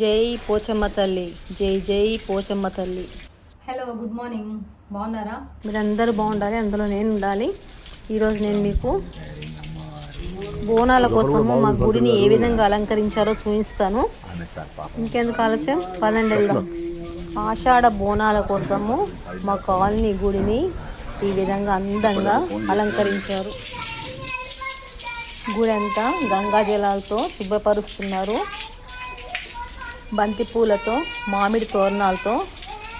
జై పోచమ్మ తల్లి జై జై పోచమ్మ తల్లి. హలో గుడ్ మార్నింగ్ బాగున్నారా? మీరందరూ బాగుండాలి అందులో నేను ఉండాలి. ఈరోజు నేను మీకు బోనాల కోసము మా గుడిని ఏ విధంగా అలంకరించారో చూపిస్తాను. ఇంకెందుకు ఆలస్యం? పదండి వెళ్దాం. ఆషాఢ బోనాల కోసము మా కాలనీ గుడిని ఈ విధంగా అందంగా అలంకరించారు. గుడి అంతా గంగా జలాలతో శుభ్రపరుస్తున్నారు. బంతి పూలతో మామిడి తోరణాలతో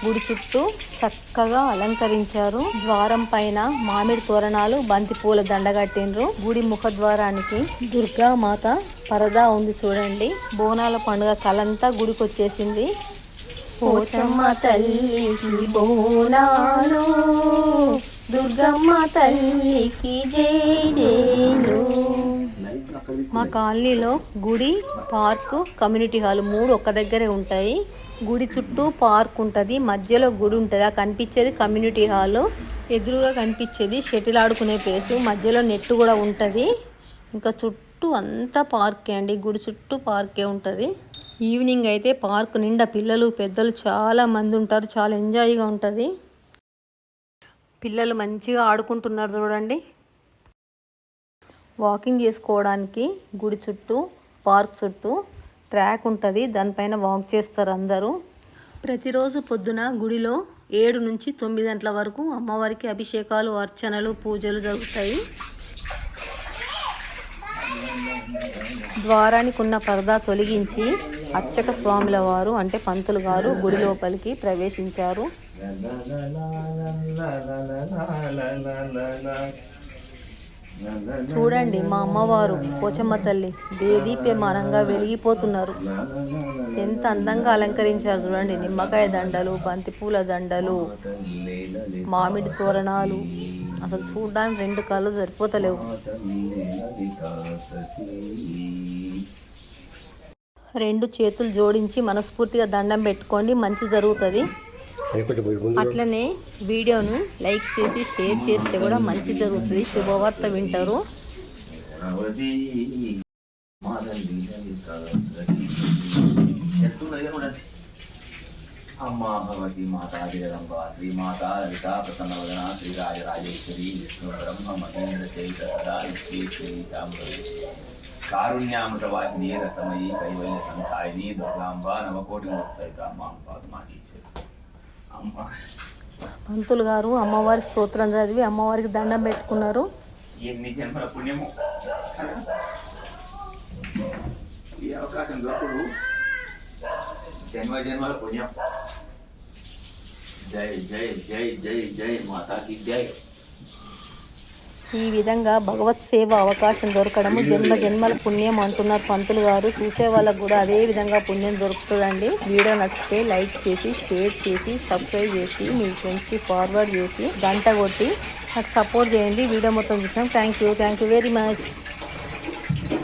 గుడి చుట్టూ చక్కగా అలంకరించారు. ద్వారం పైన మామిడి తోరణాలు బంతి పూల దండ కట్టిండ్రు. గుడి ముఖద్వారానికి దుర్గా మాత పరదా ఉంది చూడండి. బోనాల పండుగ కలంతా గుడికి వచ్చేసింది పోచమ్మ తల్లికి బోనాలు దుర్గమ్మ తల్లికి జై జైలు. మా కాలనీలో గుడి పార్కు కమ్యూనిటీ హాల్ మూడు ఒక్క దగ్గరే ఉంటాయి. గుడి చుట్టూ పార్క్ ఉంటుంది మధ్యలో గుడి ఉంటుంది. ఆ కనిపించేది కమ్యూనిటీ హాల్ ఎదురుగా కనిపించేది షటిల్ ఆడుకునే ప్లేస్ మధ్యలో నెట్ కూడా ఉంటుంది. ఇంకా చుట్టూ అంతా పార్కే అండి గుడి చుట్టూ పార్కే ఉంటుంది. ఈవినింగ్ అయితే పార్క్ నిండా పిల్లలు పెద్దలు చాలా మంది ఉంటారు చాలా ఎంజాయ్గా ఉంటుంది. పిల్లలు మంచిగా ఆడుకుంటున్నారు చూడండి. వాకింగ్ చేసుకోవడానికి గుడి చుట్టూ పార్క్ చుట్టూ ట్రాక్ ఉంటుంది దానిపైన వాక్ చేస్తారు అందరూ ప్రతిరోజు పొద్దున గుడిలో ఏడు నుంచి తొమ్మిది గంటల వరకు అమ్మవారికి అభిషేకాలు అర్చనలు పూజలు జరుగుతాయి ద్వారానికి ఉన్న పరదా తొలగించి అర్చక స్వాముల వారు అంటే పంతులు గారు గుడి లోపలికి ప్రవేశించారు చూడండి మా అమ్మవారు పోచమ్మ తల్లి దేదీప్యమానంగా వెలిగిపోతున్నారు. ఎంత అందంగా అలంకరించారు చూడండి. నిమ్మకాయ దండలు బంతిపూల దండలు మామిడి తోరణాలు. అసలు చూడడానికి రెండు కళ్ళు సరిపోతలేవు. రెండు చేతులు జోడించి మనస్ఫూర్తిగా దండం పెట్టుకోండి. మంచి జరుగుతుంది. అట్లనే వీడియోను లైక్ చేసి షేర్ చేస్తే కూడా మంచి జరుగుతుంది. శుభవార్త వింటారు. అమ్మా భగవతి మాతా జగదంబ శ్రీమాతా లలితా ప్రసన్నవదన శ్రీరాజరాజేశ్వరి విష్ణు బ్రహ్మ మహేంద్ర చైత సదా శ్రీ శ్రీ శాంభవి కారుణ్యామృతవాహిని రసమయీ కైవల్య సంధాయిని దుర్గాంబ నవకోటి మోత్సహిత అమ్మ పాదమాహేశ్వరి అమ్మ పంతులు గారు అమ్మవారి స్తోత్రం చదివి అమ్మవారికి దండం పెట్టుకున్నారు. ఎన్ని జన్మల పుణ్యము. ఈ అవకాశం దొరకడు జన్మ జన్మల పుణ్యం. జై జై జై జై జై మాతాకి జై. ఈ విధంగా భగవత్ సేవ అవకాశం దొరకడము జన్మ జన్మల పుణ్యం అంటున్నారు పంతులు గారు. చూసే వాళ్ళకు కూడా అదే విధంగా పుణ్యం దొరుకుతుందండి. వీడియో నచ్చితే లైక్ చేసి షేర్ చేసి సబ్స్క్రైబ్ చేసి మీ ఫ్రెండ్స్కి ఫార్వర్డ్ చేసి గంట కొట్టి నాకు సపోర్ట్ చేయండి. వీడియో మొత్తం చూసాం thank you thank you very much